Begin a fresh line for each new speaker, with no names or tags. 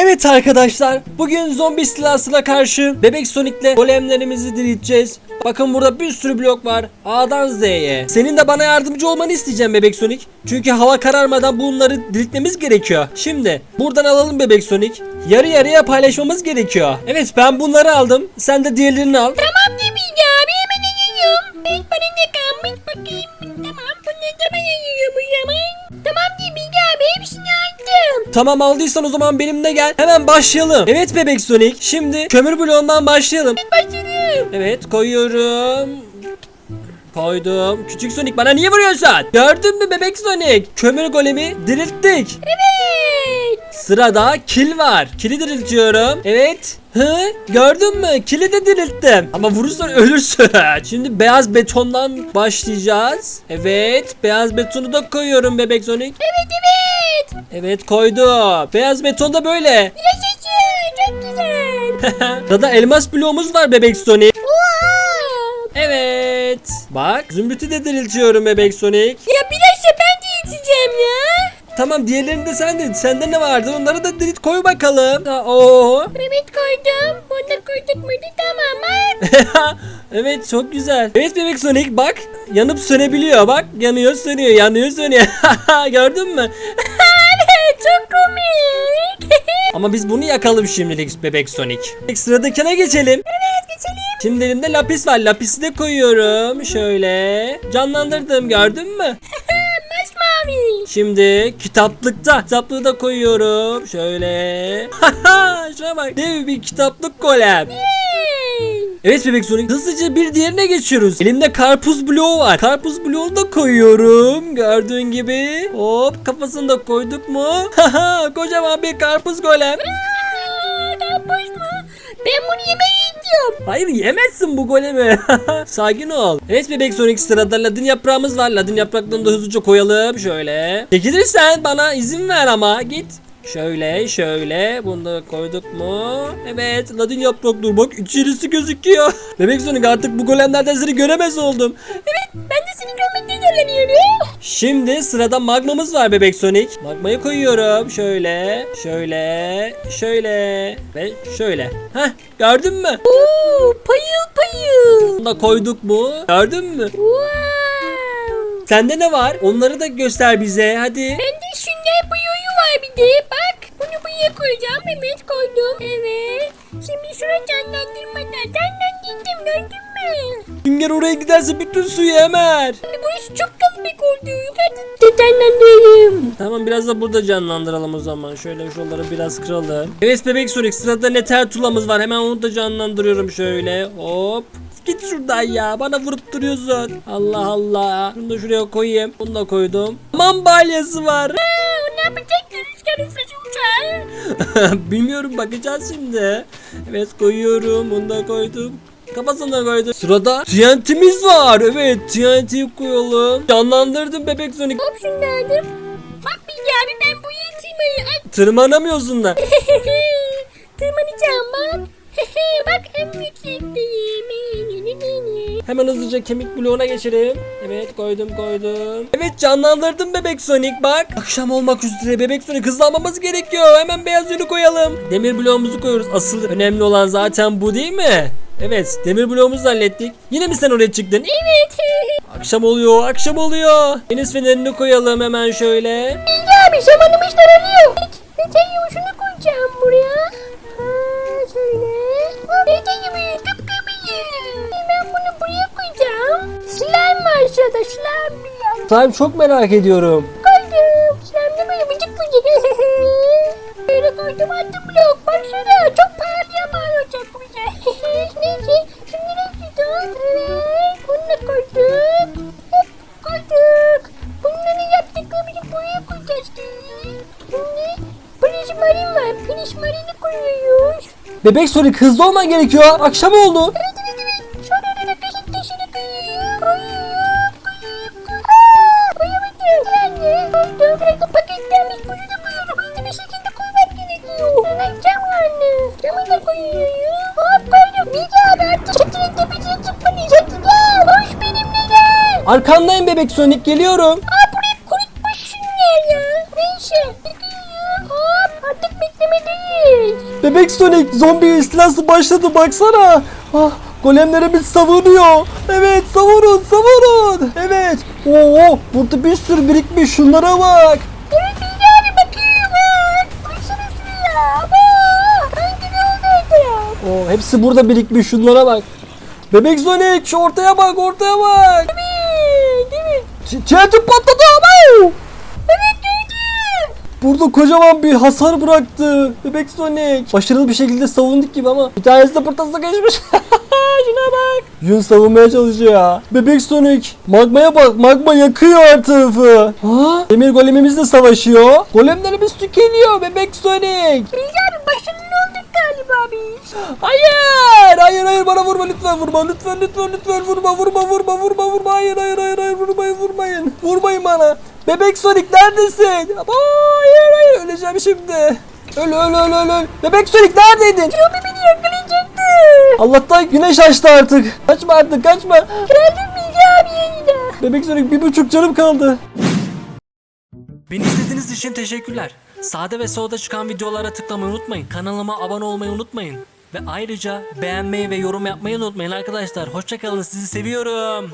Evet arkadaşlar bugün zombi istilasına karşı bebek Sonic'le golemlerimizi dirilteceğiz. Bakın burada bir sürü blok var A'dan Z'ye. Senin de bana yardımcı olmanı isteyeceğim bebek Sonic. Çünkü hava kararmadan bunları diriltmemiz gerekiyor. Şimdi buradan alalım bebek Sonic. Yarı yarıya paylaşmamız gerekiyor. Evet ben bunları aldım. Sen de diğerlerini al.
Tamam Demirci abi hemen alıyorum. Ben bana ne kalmış bakayım. Tamam bunları da o zaman. Tamam
Tamam aldıysan o zaman benimle gel. Hemen başlayalım. Evet bebek Sonic. Şimdi kömür bloğundan başlayalım.
Başarım.
Evet koyuyorum. Koydum. Küçük Sonic bana niye vuruyorsun? Gördün mü bebek Sonic? Kömür golemi dirilttik.
Evet.
Sırada kil var. Kili diriltiyorum. Evet. Hı? Gördün mü? Kili de dirilttim. Ama vurursan ölürsün. Şimdi beyaz betondan başlayacağız. Evet. Beyaz betonu da koyuyorum bebek Sonic.
Evet evet.
Evet koydum. Beyaz beton da böyle.
Yaşasın çok güzel.
Sırada elmas bloğumuz var bebek Sonic. Evet. Bak zümrütü de diriltiyorum bebek Sonic.
Ya bilhassa
Tamam diğerlerini de sen dirit. Sende ne vardı? Onları da dirit koy bakalım. Ha, Oo.
Evet koydum. Da koyduk muydu tamam mı?
evet çok güzel. Evet bebek Sonic bak yanıp sönebiliyor. Bak yanıyor sönüyor yanıyor sönüyor. Gördün mü?
evet çok komik.
Ama biz bunu yakalım şimdilik bebek Sonic. Sıradakine geçelim.
evet geçelim.
Şimdi elimde lapis var. Lapisi de koyuyorum. Şöyle. Canlandırdım gördün mü? Şimdi kitaplıkta. Kitaplığı da koyuyorum. Şöyle. Şuna bak. Dev bir kitaplık golem. Evet bebek Sonic hızlıca bir diğerine geçiyoruz. Elimde karpuz bloğu var. Karpuz bloğunu da koyuyorum. Gördüğün gibi. Hop kafasını da koyduk mu? Haha kocaman bir karpuz golem.
Karpuz mu? Ben bunu yemeyi.
Hayır yemezsin bu golemi. Sakin ol. Evet bebek Sonic sırada ladin yaprağımız var. Ladin yapraklarını da hızlıca koyalım. Şöyle. Çekilirsen bana izin ver ama git. Şöyle şöyle bunu da koyduk mu? Evet ladin yaprakları bak içerisi gözüküyor. Bebek Sonic artık bu golemlerden seni göremez oldum.
Evet ben de seni görmekten zorlanıyorum.
Şimdi sırada magmamız var bebek Sonic. Magmayı koyuyorum. Şöyle, şöyle, şöyle ve şöyle. Heh gördün mü?
Oo, payıl payıl.
Bunu da koyduk mu? Gördün mü?
Wow.
Sende ne var? Onları da göster bize hadi.
Bende şunlar bıyığı var bir de. Bak bunu buraya koyacağım. Evet koydum. Evet. Şimdi şuraya canlandırmadan. Canlandırdım gördün mü?
Sünger oraya giderse bütün suyu emer.
Burası çok kalabalık oldu. Hadi canlandırayım.
Tamam biraz da burada canlandıralım o zaman. Şöyle şuraları biraz kıralım. Evet bebek Sonic sırada neter tulamız var. Hemen onu da canlandırıyorum şöyle. Hop. Git şuradan ya. Bana vurup duruyorsun. Allah Allah. Bunu da şuraya koyayım. Bunu da koydum. Aman balyası var.
Aa, ne yapacak? Rüzgar üflesi uçar.
Bilmiyorum bakacağız şimdi. Evet koyuyorum. Bunu da koydum. Kafasına da koydum. Sırada TNT'miz var. Evet TNT'yi koyalım. Canlandırdım bebek Sonic.
Hop şunlardır. Bak bir abi ben bu yetimi at.
Tırmanamıyorsun da.
Tırmanacağım bak. bak en yüksekteyim.
Hemen hızlıca kemik bloğuna geçelim. Evet koydum koydum. Evet canlandırdım bebek Sonic bak. Akşam olmak üzere bebek Sonic hızlanmamız gerekiyor. Hemen beyaz yünü koyalım. Demir bloğumuzu koyuyoruz. Asıl önemli olan zaten bu değil mi? Evet demir bloğumuzu da hallettik. Yine mi sen oraya çıktın?
Evet.
Akşam oluyor akşam oluyor. Deniz fenerini koyalım hemen şöyle.
Ya abi zamanım işte arıyor. Beteyi şunu koyacağım buraya. Ha, şöyle. Beteyi gibi kıpkırmızı. Ben bunu buraya koyacağım. Slime var şurada slime.
Slime çok merak ediyorum.
Prizmarin var. Prizmarini koyuyoruz.
Bebek Sonic hızlı olman gerekiyor. Akşam oldu.
Evet evet evet. Sonra da peşin peşine koyuyorum. Koyuyorum. Koyuyorum. Koyuyorum. Aa, koyamadım. Yani. Koydum. Biraz da paketlenmiş. Bunu da koyuyorum. Hızlı bir şekilde koymak gerekiyor. Evet cam anne. Camı da koyuyorum. Hop koydum. Bilge abi artık çatının tepesine. Hadi gel. Hoş benimle gel.
Arkandayım bebek Sonic geliyorum.
Aa buraya kurutmuş şunlar ya. Neyse. Beklemedeyiz.
Bebek Sonic zombi istilası başladı baksana. Ah golemlerimiz savunuyor. Evet savurun savurun. Evet. Oo burada bir sürü birikmiş şunlara bak.
Evet abi bakıyor bak. Baksana şuraya. Ama. Hangi ne
Oo hepsi burada birikmiş şunlara bak. Bebek Sonic şu ortaya bak ortaya bak.
Evet?
Ç- Çetin patladı ama.
Evet.
Burada kocaman bir hasar bıraktı. Bebek Sonic. Başarılı bir şekilde savunduk gibi ama bir tanesi de pırtası geçmiş. Şuna bak. Yun savunmaya çalışıyor ya. Bebek Sonic. Magmaya bak. Magma yakıyor tarafı. Ha? Demir golemimiz de savaşıyor. Golemlerimiz tükeniyor. Bebek Sonic.
Abi başarılı olduk galiba biz.
Hayır. Hayır hayır bana vurma lütfen vurma. Lütfen lütfen lütfen vurma vurma vurma vurma vurma. Hayır hayır hayır hayır vurmayın vurmayın. Vurmayın bana. Bebek Sonic neredesin? Aa, hayır hayır öleceğim şimdi. Öl öl öl öl öl. Bebek Sonic neredeydin?
Robi beni yakalayacaktı.
Allah'tan güneş açtı artık. Kaçma artık kaçma.
Geldim Bilge abi yeniden.
Bebek Sonic bir buçuk canım kaldı.
Beni izlediğiniz için teşekkürler. Sağda ve solda çıkan videolara tıklamayı unutmayın. Kanalıma abone olmayı unutmayın. Ve ayrıca beğenmeyi ve yorum yapmayı unutmayın arkadaşlar. Hoşçakalın sizi seviyorum.